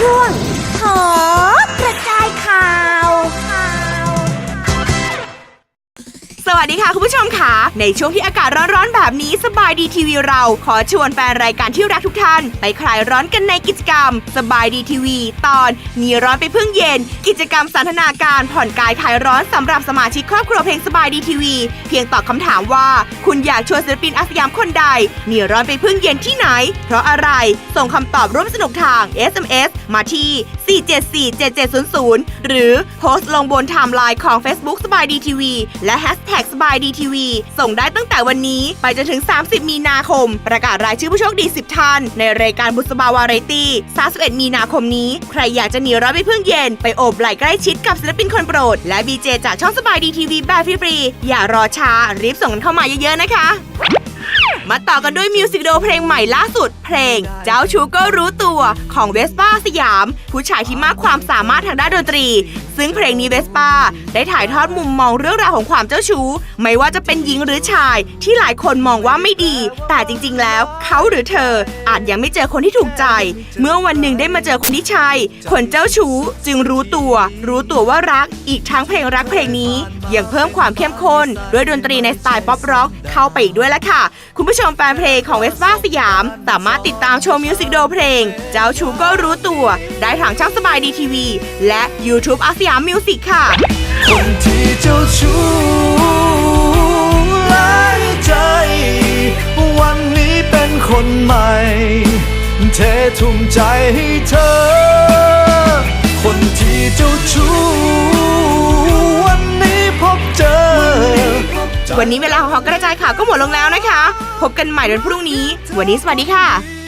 ช่ สวัสดีค่ะ คุณผู้ชมค่ะ ในช่วงที่อากาศร้อนๆ แบบนี้สบายดีทีวีเรา ขอชวนแฟนรายการที่รักทุกท่าน ไปคลายร้อนกันในกิจกรรม สบายดีทีวี ตอนหนีร้อนไปพึ่งเย็น กิจกรรมสันทนาการผ่อนกายคลายร้อนสำหรับสมาชิกครอบครัวเพลงสบายดีทีวี เพียงตอบคำถามว่า คุณอยากชวนศิลปินอาสยามคนใดหนีร้อนไปพึ่งเย็นที่ไหน เพราะอะไรส่งคำตอบร่วมสนุกทาง SMS มาที่ 4747700 หรือโพสต์ลงบนไทม์ไลน์ของ Facebook สบายดีทีวีและแฮชแทสบายดีทีวี ส่งได้ตั้งแต่วันนี้ไปจนถึง 30 มีนาคม ประกาศรายชื่อผู้โชคดี 10 ท่าน ในรายการบุษบาวาไรตี้ 31 มีนาคมนี้ ใครอยากจะหนีร้อนไปพึ่งเย็น ไปโอบไหล่ใกล้ชิดกับศิลปินคนโปรด และบีเจจากช่องสบายดีทีวีแบบฟรีๆอย่ารอช้ารีบส่งกันเข้ามาเยอะๆนะคะ มาต่อกันด้วยมิวสิกวิดีโอเพลงใหม่ล่าสุด เพลง เจ้าชูก็รู้ตัวของเวสป้าสยาม ผู้ชายที่มากความสามารถทางด้านดนตรี ซึ่งเพลงนี้เวสป้าได้ถ่ายทอดมุมมองเรื่องราวของความเจ้าชู้ ไม่ว่าจะเป็นหญิงหรือชาย ที่หลายคนมองว่าไม่ดี แต่จริง ๆ แล้ว เขาหรือเธอ อาจยังไม่เจอคนที่ถูกใจ เมื่อวันหนึ่งได้มาเจอคนที่ใช่คนเจ้าชู้จึงรู้ตัว รู้ตัวว่ารัก อีกทั้งเพลงรักเพลงนี้ยังเพิ่มความเข้มข้นด้วยดนตรีในสไตล์ป๊อปร็อกเข้าไปอีกด้วยละค่ะคุณผู้ชมแฟนเพลงของเวสป้าสยาม สามารถติดตามชมมิวสิกวิดีโอเพลง เจ้าชูก็รู้ตัว ได้ทางช่องสบายดีทีวี และ YouTube อาสยามมิวสิกค่ะ คนที่เจ้าชู้หลายใจ วันนี้เป็นคนใหม่ เททุ่มใจให้เธอ คนที่เจ้าชู้ วันนี้เวลาของเรากระจายข่าวก็หมดลงแล้วนะคะ พบกันใหม่วันพรุ่งนี้ วันนี้สวัสดีค่ะ